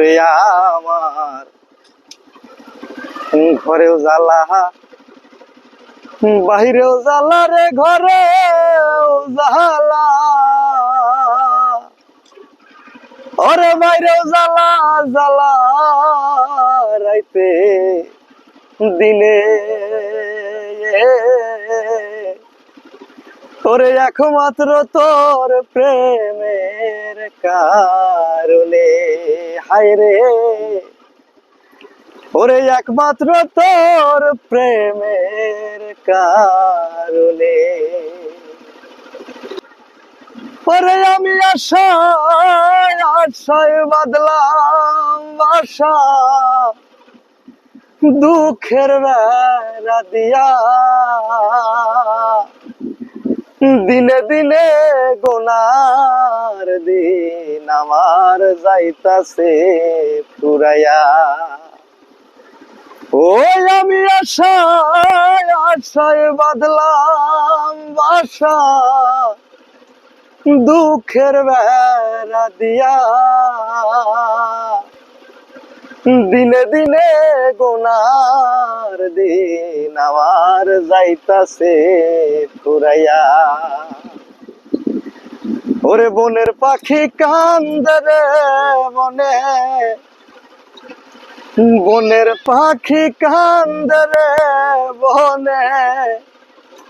আমার। ঘরেও জ্বালা বাহিরেও জ্বালা রে ঘরেও জ্বালা। ওরে বাইরেও জ্বালা জ্বালা রাইতে দিনে। ওরে একমাত্র তোর প্রেমের কারণে। হায় রে। ওরে একমাত্র তোর প্রেমের কারণে। ওরে আমি আশায় আশায় বাদলাম বাসা দুঃখের বেড়া দিয়া দিনে দিনে গোনার দিন আমার যাইতাছে ফুরাইয়া। ওই আমি আশায় আশায় বাদলাম বাসা। দুঃখের বেড়া দিয়া দিনে দিনে গোনার দিন আমার যাইতাছে ফুরাইয়া ওরে বনের পাখি কান্দে রে মনে বনের পাখি কান্দে রে বনে।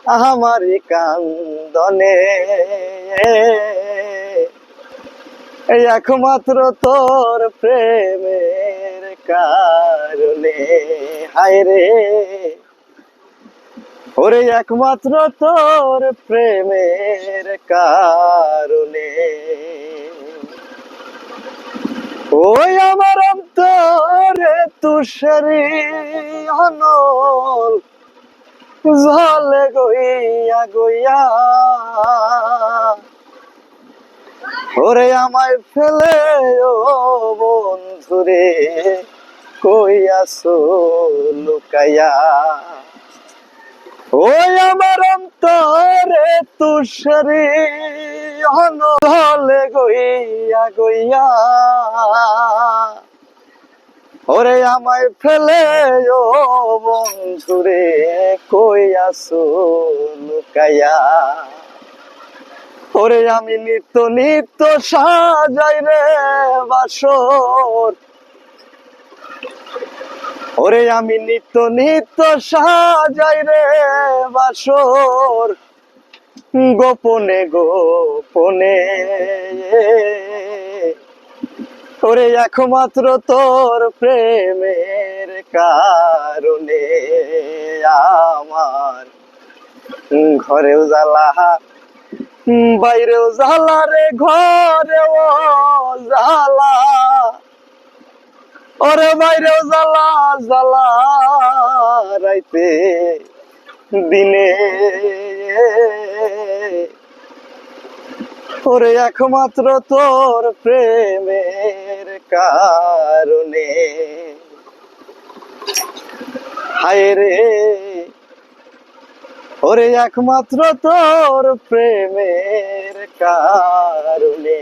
আমারি কান্দনে। এই একমাত্র তোর প্রেমের কারণে হায় রে। ওরে একমাত্র তোর প্রেমের কারণে। ওই আমার অন্তরে তুষারি অনল, জলে গইয়া গইয়া। ওরে আমায় ফেলে ও বন্ধুরে কই আসো লুকাইয়া। ওই আমার অন্তরে তুষারি হলে গইয়া গইয়া। ওরে আমায় ফেলে, ও বন্ধুরে কই আসো লুকাইয়া। ওরে আমি নিত্য নিত্য সাজাই রে বাসর ওরে আমি নিত্য নিত্য সাজাই রে বাসর। গোপনে গোপনে। ওরে একমাত্র তোর প্রেমের কারণে আমার ঘরেও জ্বালা, বাইরেও জ্বালা রে, ঘরেও জ্বালা। ওরে বাইরেও জ্বালা জ্বালা রাইতে দিনে। ওরে একমাত্র তোর প্রেমের কারণে। হায় রে। ওরে একমাত্র তোর প্রেমের কারণে।